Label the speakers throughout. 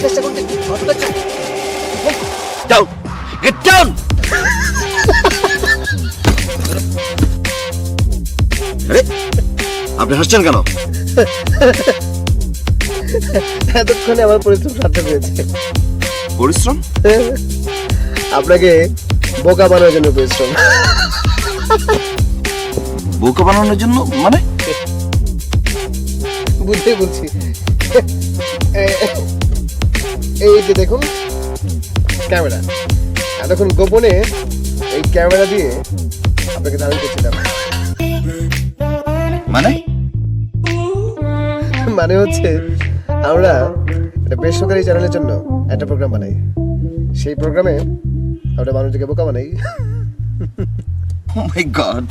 Speaker 1: চেষ্টা করতে।
Speaker 2: Down get down আরে আপনি হাসছেন কেন?
Speaker 1: এতক্ষণে আমার পরিশ্রম সার্থক হয়েছে
Speaker 2: পরিশ্রম?
Speaker 1: আপনাকে বোকা বানানোর জন্য পরিশ্রম।
Speaker 2: বোকা বানানোর জন্য মানে?
Speaker 1: বুঝতে বলছি এ- এই যে দেখুন ক্যামেরা। এতক্ষণ গোপনে এই ক্যামেরা দিয়ে আপনাকে ধারণ করছিলাম
Speaker 2: মানে?
Speaker 1: মানে হচ্ছে আমরা একটা বেসরকারি চ্যানেলের জন্য একটা প্রোগ্রাম বানাই। সেই প্রোগ্রামে আমরা মানুষকে বোকা বানাই।
Speaker 2: ও মাই গড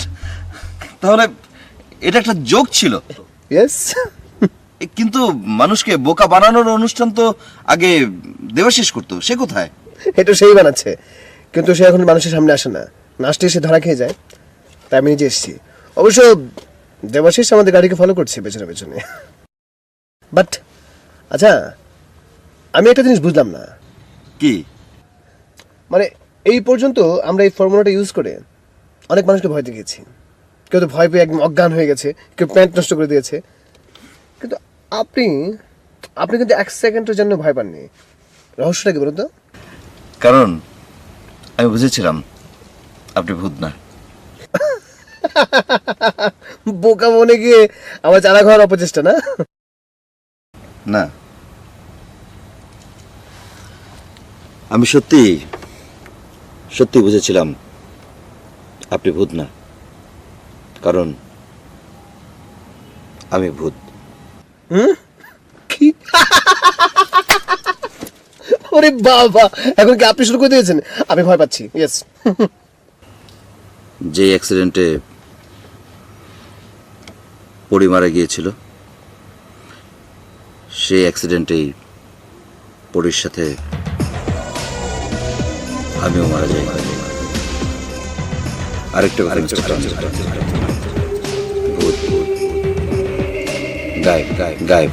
Speaker 2: তাহলে এটা একটা জোক ছিল।
Speaker 1: ইয়েস
Speaker 2: কিন্তু মানুষকে বোকা বানানোর অনুষ্ঠান তো আগে দেবাশিস করতো। সে কোথায়?
Speaker 1: এটা সেই বানাচ্ছে। কিন্তু সে এখন মানুষের সামনে আসে না। নাচতে এসে ধরা খেয়ে যায়। তাই আমি নিজে এসেছি। অবশ্য দেবাশিস আমাদের গাড়িকে ফলো করছে পেছনে পেছনে। বাট আচ্ছা আমি একটা জিনিস বুঝলাম না।
Speaker 2: কি?
Speaker 1: মানে এই পর্যন্ত আমরা এই ফর্মুলাটা ইউজ করে অনেক মানুষকে ভয় দেখিয়েছি। কেউ তো ভয় পেয়ে একদম অজ্ঞান হয়ে গেছে কেউ প্যান্ট নষ্ট করে দিয়েছে। আপনি আপনি কিন্তু এক সেকেন্ডের জন্য ভয় পাননি। রহস্যটা কি বলুন তো
Speaker 2: কারণ আমি বুঝেছিলাম আপনি ভূত না।
Speaker 1: বোকা মনে গিয়ে আমার চারা খাওয়ার অপচেষ্টা না?
Speaker 2: না। আমি সত্যি সত্যি বুঝেছিলাম আপনি ভূত না। কারণ আমি ভূত।
Speaker 1: কি? ওরে বাবা, এখন কি আপনি শুরু করে দিয়েছেন? আমি ভয় পাচ্ছি ইয়েস
Speaker 2: যে অ্যাক্সিডেন্টে পড়ি মারা গিয়েছিল সেই অ্যাক্সিডেন্টেই পরির সাথে আমিও মারা যাই। আরেকটা কথা মিস্টার টম। ভূত গায়েব গায়েব গায়েব